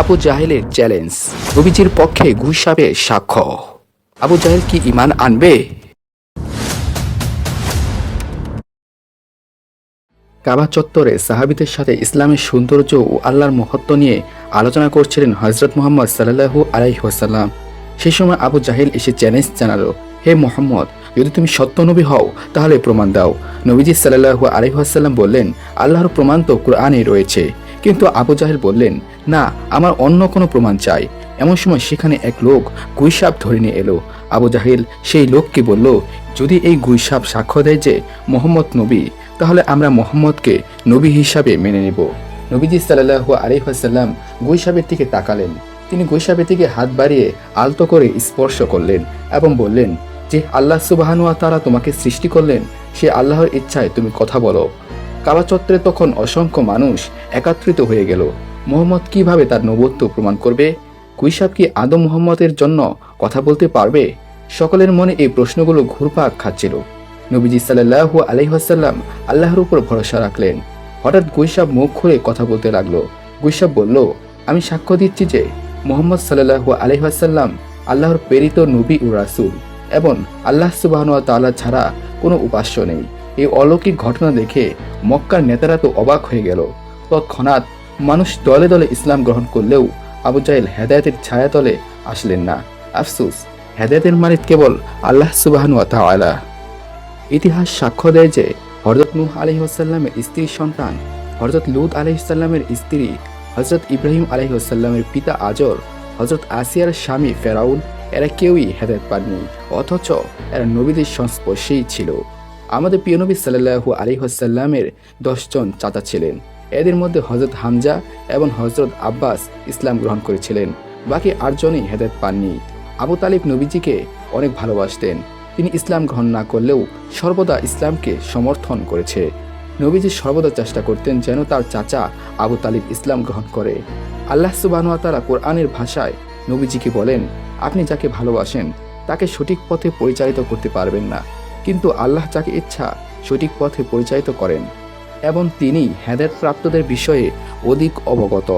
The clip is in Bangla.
আবু জাহেলের চ্যালেঞ্জ। নবীজির পক্ষে ঘুষাবে সাক্ষ্য। আবু জাহেল কি ইমান আনবে? কাবা চত্বরে সাহাবিদের সাথে ইসলামের সৌন্দর্য ও আল্লাহর মহত্ব নিয়ে আলোচনা করছিলেন হজরত মোহাম্মদ সাল্লাহু আলাইহাসাল্লাম সেই সময় আবু জাহিল এসে চ্যালেঞ্জ জানালো, হে মোহাম্মদ, যদি তুমি সত্য নবী হও, তাহলে প্রমাণ দাও। নবীজি সাল্লাহু আলাইহাসাল্লাম বললেন, আল্লাহর প্রমাণ তো কোরআনে রয়েছে। কিন্তু আবু জাহেল বললেন, না, আমার অন্য কোনো প্রমাণ চাই। এমন সময় সেখানে এক লোক গুইসাপ ধরে নিয়ে এলো। আবু জাহিল সেই লোককে বলল, যদি এই গুইসাপ সাক্ষ্য দেয় যে মোহাম্মদ নবী, তাহলে আমরা মোহাম্মদকে নবী হিসাবে মেনে নেব। নবীজি সাল্লাহু আলিহাসাল্লাম গুইসাবের দিকে তাকালেন। তিনি গৈসাবের দিকে হাত বাড়িয়ে আলতো করে স্পর্শ করলেন এবং বললেন, যে আল্লাহ সুবাহানুয়া তারা তোমাকে সৃষ্টি করলেন, সে আল্লাহর ইচ্ছায় তুমি কথা বলো। কাবা চত্বরে তখন অসংখ্য মানুষ একাত্রিত হয়ে গেল। মোহাম্মদ কীভাবে তার নবত্ব প্রমাণ করবে? কুইসাব কি আদম মোহাম্মদের জন্য কথা বলতে পারবে? সকলের মনে এই প্রশ্নগুলো ঘুরপাক খাচ্ছিল। নবীজি সাল্লাহু আলহিহাসাল্লাম আল্লাহর উপর ভরসা রাখলেন। হঠাৎ গুইসাব মুখ খুলে কথা বলতে লাগল। গুইসাব বলল, আমি সাক্ষ্য দিচ্ছি যে মোহাম্মদ সাল্লাহু আলহিহাসাল্লাম আল্লাহর প্রেরিত নবী ও রাসুল এবং আল্লাহ সুবাহ তাআলা ছাড়া কোনো উপাস্য নেই। এই অলৌকিক ঘটনা দেখে মক্কার নেতারা তো অবাক হয়ে গেল। তৎক্ষণাৎ মানুষ দলে দলে ইসলাম গ্রহণ করলেও আবু জাহেল হেদায়তের ছায়াতলে আসলেন না। আফসুস, হেদায়তের মালিক কেবল আল্লাহ সুবাহানু তাআলা। ইতিহাস সাক্ষ্য দেয় যে হজরত নূহ আলহিহাসাল্লামের স্ত্রীর সন্তান হজরত লুত আলহিসাল্লামের স্ত্রী হজরত ইব্রাহিম আলহিহাসাল্লামের পিতা আজর হজরত আসিয়ার স্বামী ফেরাউন, এরা কেউই হেদায়ত পাননি, অথচ এরা নবীদের সংস্পর্শেই ছিল। আমাদের প্রিয় নবী সাল্লাহু আলিহাসাল্লামের দশজন চাচা ছিলেন। এদের মধ্যে হজরত হামজা এবং হজরত আব্বাস ইসলাম গ্রহণ করেছিলেন। বাকি আটজনই হেদায়ত পাননি। আবু তালিব নবীজিকে অনেক ভালোবাসতেন। তিনি ইসলাম গ্রহণ না করলেও সর্বদা ইসলামকে সমর্থন করেছে। নবীজি সর্বদা চেষ্টা করতেন যেন তার চাচা আবু তালিব ইসলাম গ্রহণ করে। আল্লাহ সুবাহ তারা কোরআনের ভাষায় নবীজিকে বলেন, আপনি যাকে ভালোবাসেন, তাকে সঠিক পথে পরিচালিত করতে পারবেন না। কিন্তু আল্লাহ যাকে ইচ্ছা সঠিক পথে পরিচালিত করেন, এবং তিনি হেদের প্রাপ্তদের বিষয়ে অধিক অবগত।